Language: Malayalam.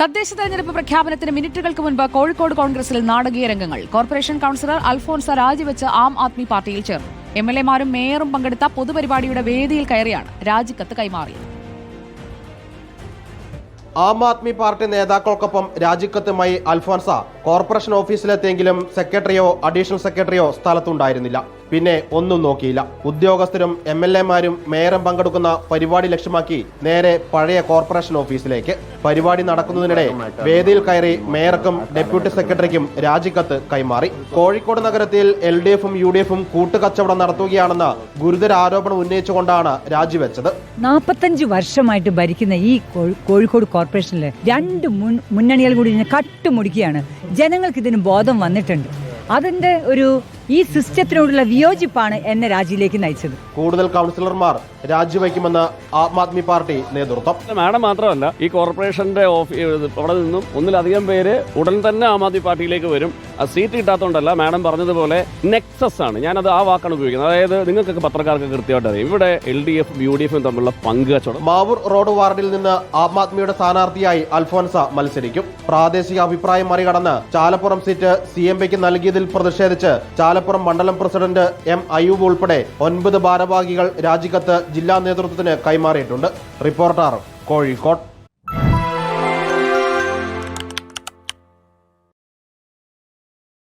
തദ്ദേശ തെരഞ്ഞെടുപ്പ് പ്രഖ്യാപനത്തിന് മിനിറ്റുകൾക്ക് മുൻപ് കോഴിക്കോട് കോൺഗ്രസിൽ നാടകീയ രംഗങ്ങൾ. കോർപ്പറേഷൻ കൌൺസിലർ അൽഫോൺസ രാജിവെച്ച് ആം ആദ്മി പാർട്ടിയിൽ ചേർന്നു. എം എൽ എമാരും മേയറും പങ്കെടുത്ത പൊതുപരിപാടിയുടെ വേദിയിൽ കയറിയാണ് രാജിക്കത്ത് കൈമാറിയത്. ആം ആദ്മി പാർട്ടി നേതാക്കൾക്കൊപ്പം രാജിക്കത്തുമായി അൽഫോൻസ കോർപ്പറേഷൻ ഓഫീസിലെത്തിയെങ്കിലും സെക്രട്ടറിയോ അഡീഷണൽ സെക്രട്ടറിയോ സ്ഥലത്തുണ്ടായിരുന്നില്ല. പിന്നെ ഒന്നും നോക്കിയില്ല. ഉദ്യോഗസ്ഥരും എം എൽ എമാരും മേയറും പങ്കെടുക്കുന്ന പരിപാടി ലക്ഷ്യമാക്കി നേരെ പഴയ കോർപ്പറേഷൻ ഓഫീസിലേക്ക്. പരിപാടി നടക്കുന്നതിനിടെ വേദിയിൽ കയറി മേയർക്കും ഡെപ്യൂട്ടി സെക്രട്ടറിക്കും രാജിക്കത്ത് കൈമാറി. കോഴിക്കോട് നഗരത്തിൽ എൽ ഡി എഫും യു ഡി എഫും കൂട്ടുകച്ചവടം നടത്തുകയാണെന്ന ഗുരുതര ആരോപണം ഉന്നയിച്ചുകൊണ്ടാണ് രാജിവെച്ചത്. നാൽപ്പത്തഞ്ച് വർഷമായിട്ട് ഭരിക്കുന്ന ഈ കോഴിക്കോട് കോർപ്പറേഷനിൽ രണ്ട് മുന്നണികൾ കൂടി കട്ടുമുടിക്കുകയാണ്. ജനങ്ങൾക്ക് ഇതിന് ബോധം വന്നിട്ടുണ്ട്. അതിന്റെ ഒരു ഈ സിസ്റ്റത്തിനോടുള്ള വിയോജിപ്പാണ് എന്നെ രാജിയിലേക്ക് നയിച്ചത്. കൂടുതൽ കൗൺസിലർമാർ രാജിവെക്കുമെന്ന് ആം ആദ്മി പാർട്ടി നേതൃത്വം. മാഡം മാത്രമല്ല ഈ കോർപ്പറേഷന്റെ ഓഫീസ് അവിടെ നിന്നും ഒന്നിലധികം പേര് ഉടൻ തന്നെ ആം ആദ്മി പാർട്ടിയിലേക്ക് വരും. സീറ്റ് കിട്ടാത്തതുകൊണ്ടല്ല മാഡം പറഞ്ഞതുപോലെ നെക്സസ് ആണ്. ഞാനത് ആ വാക്കാണ് ഉപയോഗിക്കുന്നത്. അതായത് നിങ്ങൾക്കൊക്കെ പത്രക്കാർക്ക് കൃത്യമായിട്ട് അറിയാം. ഇവിടെ എൽ ഡി എഫും യു ഡി എഫും തമ്മിലുള്ള പങ്ക് കച്ചവടം മാവൂർ റോഡ് വാർഡിൽ നിന്ന് ആം ആദ്മിയുടെ സ്ഥാനാർത്ഥിയായി അൽഫോൻസ മത്സരിക്കും. പ്രാദേശിക അഭിപ്രായം മറികടന്ന് ചാലപ്പുറം സീറ്റ് സി എം പിക്ക് നൽകിയതിൽ പ്രതിഷേധിച്ച് ചാലപ്പുറം മണ്ഡലം പ്രസിഡന്റ് എം അയൂബ് ഉൾപ്പെടെ ഒൻപത് ഭാരവാഹികൾ രാജിക്കത്ത് ജില്ലാ നേതൃത്വത്തിന് കൈമാറിയിട്ടുണ്ട്. റിപ്പോർട്ടർ കോഴിക്കോട്.